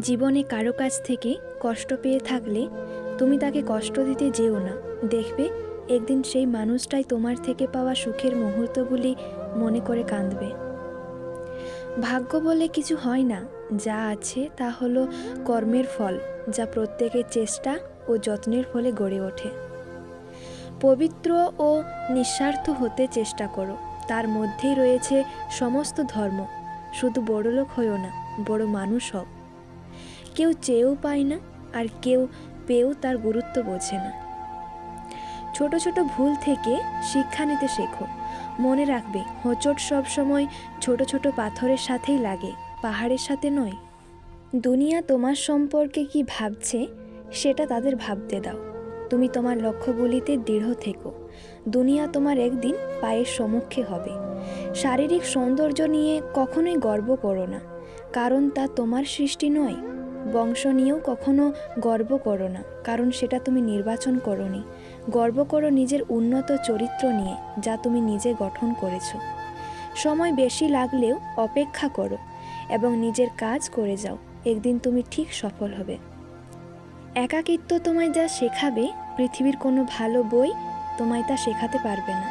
জীবনে কারও কাছ থেকে কষ্ট পেয়ে থাকলে তুমি তাকে কষ্ট দিতে যেও না। দেখবে, একদিন সেই মানুষটাই তোমার থেকে পাওয়া সুখের মুহূর্তগুলি মনে করে কাঁদবে। ভাগ্য বলে কিছু হয় না। যা আছে তা হলো কর্মের ফল, যা প্রত্যেকের চেষ্টা ও যত্নের ফলে গড়ে ওঠে। পবিত্র ও নিঃস্বার্থ হতে চেষ্টা করো। তার মধ্যেই রয়েছে সমস্ত ধর্ম। শুধু বড়লোক হয়েও না, বড় মানুষ হও। কেউ চেয়েও পায় না আর কেউ পেয়েও তার গুরুত্ব বোঝে না। ছোট ছোট ভুল থেকে শিক্ষা নিতে শেখো। মনে রাখবে, হোঁচট সবসময় ছোট ছোট পাথরের সাথেই লাগে, পাহাড়ের সাথে নয়। দুনিয়া তোমার সম্পর্কে কি ভাবছে, সেটা তাদের ভাবতে দাও। তুমি তোমার লক্ষ্যগুলিতে দৃঢ় থেকো। দুনিয়া তোমার একদিন পায়ের সম্মুখে হবে। শারীরিক সৌন্দর্য নিয়ে কখনোই গর্ব করো না, কারণ তা তোমার সৃষ্টি নয়। বংশ নিয়েও কখনো গর্ব করো না, কারণ সেটা তুমি নির্বাচন করনি। গর্ব করো নিজের উন্নত চরিত্র নিয়ে, যা তুমি নিজে গঠন করেছ। সময় বেশি লাগলেও অপেক্ষা করো এবং নিজের কাজ করে যাও, একদিন তুমি ঠিক সফল হবে। একাকিত্ব তোমায় যা শেখাবে, পৃথিবীর কোনো ভালো বই তোমায় তা শেখাতে পারবে না।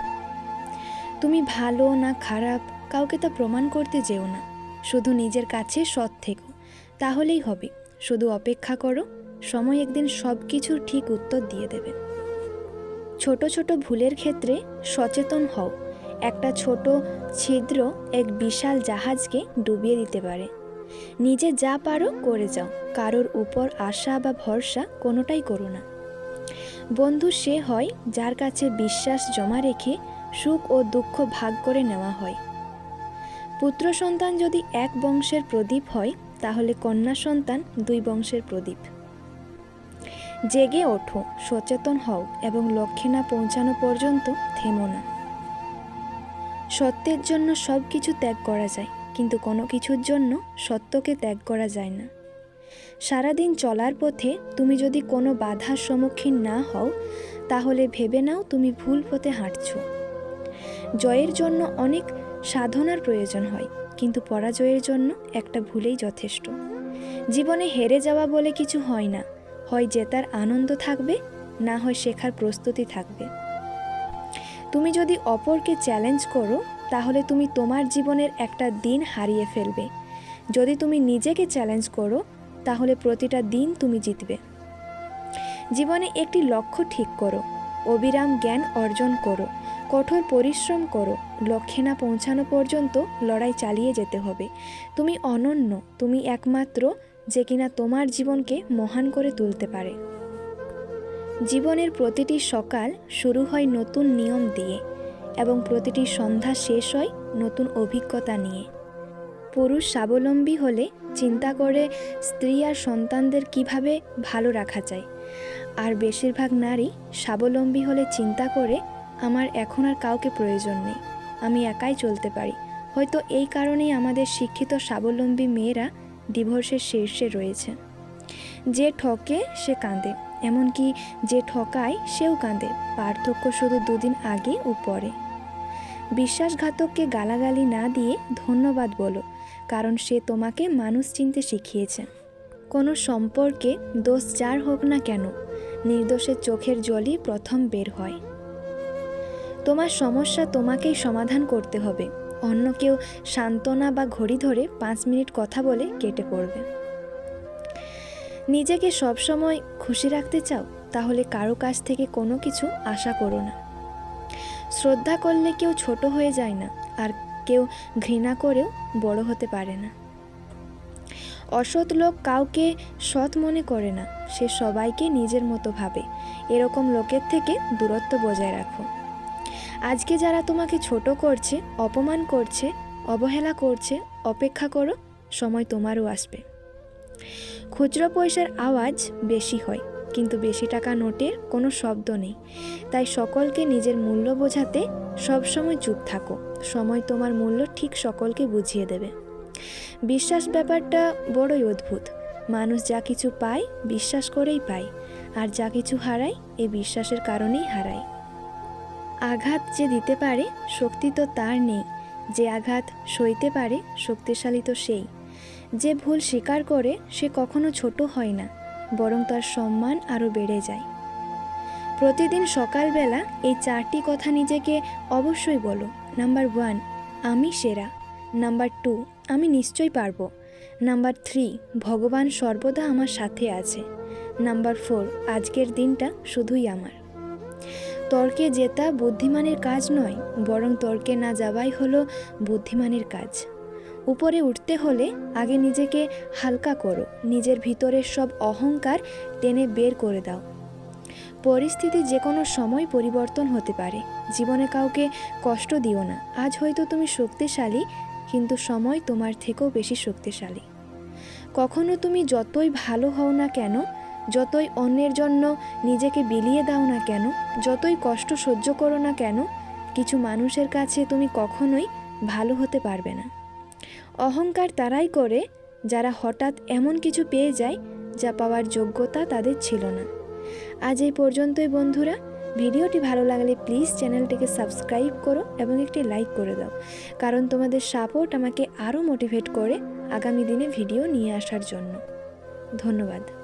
তুমি ভালো না খারাপ, কাউকে তা প্রমাণ করতে যেও না। শুধু নিজের কাছে সৎ থেকো, তাহলেই হবে। শুধু অপেক্ষা করো, সময় একদিন সব কিছুর ঠিক উত্তর দিয়ে দেবে। ছোট ছোট ভুলের ক্ষেত্রে সচেতন হও। একটা ছোট ছিদ্র এক বিশাল জাহাজকে ডুবিয়ে দিতে পারে। নিজে যা পারো করে যাও, কারোর উপর আশা বা ভরসা কোনোটাই করো না। বন্ধু সে হয় যার কাছে বিশ্বাস জমা রেখে সুখ ও দুঃখ ভাগ করে নেওয়া হয়। পুত্র সন্তান যদি এক বংশের প্রদীপ হয় তাহলে কন্যা সন্তান দুই বংশের প্রদীপ। জেগে ওঠো, সচেতন হও এবং লক্ষ্যে না পৌঁছানো পর্যন্ত থেমো না। সত্যের জন্য সব কিছু ত্যাগ করা যায়, কিন্তু কোনো কিছুর জন্য সত্যকে ত্যাগ করা যায় না। সারাদিন চলার পথে তুমি যদি কোনো বাধার সম্মুখীন না হও, তাহলে ভেবে নাও তুমি ভুল পথে হাঁটছো। জয়ের জন্য অনেক সাধনার প্রয়োজন হয় কিন্তু পরাজয়ের জন্য একটা ভুলেই যথেষ্ট। জীবনে হেরে যাওয়া বলে কিছু হয় না, হয় জেতার আনন্দ থাকবে, না হয় শেখার প্রস্তুতি থাকবে। তুমি যদি অপরকে চ্যালেঞ্জ করো, তাহলে তুমি তোমার জীবনের একটা দিন হারিয়ে ফেলবে। যদি তুমি নিজেকে চ্যালেঞ্জ করো, তাহলে প্রতিটা দিন তুমি জিতবে। জীবনে একটি লক্ষ্য ঠিক করো, অবিরাম জ্ঞান অর্জন করো। কঠোর পরিশ্রম করো। লক্ষ্যে না পৌঁছানো পর্যন্ত লড়াই চালিয়ে যেতে হবে। তুমি অনন্য, তুমি একমাত্র, যে কিনা তোমার জীবনকে মহান করে তুলতে পারে। জীবনের প্রতিটি সকাল শুরু হয় নতুন নিয়ম দিয়ে এবং প্রতিটি সন্ধ্যা শেষ হয় নতুন অভিজ্ঞতা নিয়ে। পুরুষ স্বাবলম্বী হলে চিন্তা করে স্ত্রী আর সন্তানদের কীভাবে ভালো রাখা যায়। আর বেশিরভাগ নারী স্বাবলম্বী হলে চিন্তা করে আমার এখন আর কাউকে প্রয়োজন নেই। আমি একাই চলতে পারি। হয়তো এই কারণেই আমাদের শিক্ষিত স্বাবলম্বী মেয়েরা ডিভোর্সের শীর্ষে রয়েছে। যে ঠকে, সে কাঁদে। এমনকি যে ঠকায়, সেও কাঁদে। পার্থক্য শুধু দুদিন আগে ও পরে। বিশ্বাসঘাতককে গালাগালি না দিয়ে ধন্যবাদ বলো, কারণ সে তোমাকে মানুষ চিনতে শিখিয়েছে। কোনো সম্পর্কে দোষ যার হোক না কেন, নির্দোষের চোখের জলই প্রথম বের হয়। তোমার সমস্যা তোমাকেই সমাধান করতে হবে। অন্য কেউ সান্ত্বনা বা ঘড়ি ধরে পাঁচ মিনিট কথা বলে কেটে পড়বে। নিজেকে সবসময় খুশি রাখতে চাও, তাহলে কারও কাছ থেকে কোনো কিছু আশা করো না। শ্রদ্ধা করলে কেউ ছোট হয়ে যায় না, আর কেউ ঘৃণা করেও বড় হতে পারে না। অসৎ লোক কাউকে সৎ মনে করে না, সে সবাইকে নিজের মতো ভাবে। এরকম লোকের থেকে দূরত্ব বজায় রাখো। আজকে যারা তোমাকে ছোট করছে, অপমান করছে, অবহেলা করছে, অপেক্ষা করো, সময় তোমারও আসবে। খুচরো পয়সার আওয়াজ বেশি হয়, কিন্তু বেশি টাকা নোটের কোনো শব্দ নেই। তাই সকলকে নিজের মূল্য বোঝাতে সবসময় চুপ থাকো, সময় তোমার মূল্য ঠিক সকলকে বুঝিয়ে দেবে। বিশ্বাস ব্যাপারটা বড়ই অদ্ভুত, মানুষ যা কিছু পায়, বিশ্বাস করেই পায়, আর যা কিছু হারায় এই বিশ্বাসের কারণেই হারায়। আঘাত যে দিতে পারে, শক্তি তো তার নেই। যে আঘাত সইতে পারে, শক্তিশালী তো সেই। যে ভুল স্বীকার করে, সে কখনো ছোট হয় না, বরং তার সম্মান আরও বেড়ে যায়। প্রতিদিন সকালবেলা এই চারটি কথা নিজেকে অবশ্যই বলো। নাম্বার ওয়ান, আমি সেরা। নাম্বার টু, আমি নিশ্চয়ই পারব। নাম্বার থ্রি, ভগবান সর্বদা আমার সাথে আছে। নাম্বার ফোর, আজকের দিনটা শুধুই আমার। তর্কে জেতা বুদ্ধিমানের কাজ নয়, বরং তর্কে না যাওয়াই হলো বুদ্ধিমানের কাজ। উপরে উঠতে হলে আগে নিজেকে হালকা করো, নিজের ভিতরের সব অহংকার টেনে বের করে দাও। পরিস্থিতি যে কোনো সময় পরিবর্তন হতে পারে, জীবনে কাউকে কষ্ট দিও না, আজ হয়তো তুমি শক্তিশালী, কিন্তু সময় তোমার থেকেও বেশি শক্তিশালী। কখনো তুমি যতই ভালো হও না কেন যতই অন্যের জন্য নিজেকে বিলিয়ে দাও না কেন, যতই কষ্ট সহ্য করো না কেন, কিছু মানুষের কাছে তুমি কখনোই ভালো হতে পারবে না। অহংকার তারাই করে যারা হঠাৎ এমন কিছু পেয়ে যায় যা পাওয়ার যোগ্যতা তাদের ছিল না। আজ এই পর্যন্তই বন্ধুরা। ভিডিওটি ভালো লাগলে প্লিজ চ্যানেলটিকে সাবস্ক্রাইব করো এবং একটি লাইক করে দাও, কারণ তোমাদের সাপোর্ট আমাকে আরও মোটিভেট করে আগামী দিনে ভিডিও নিয়ে আসার জন্য। ধন্যবাদ।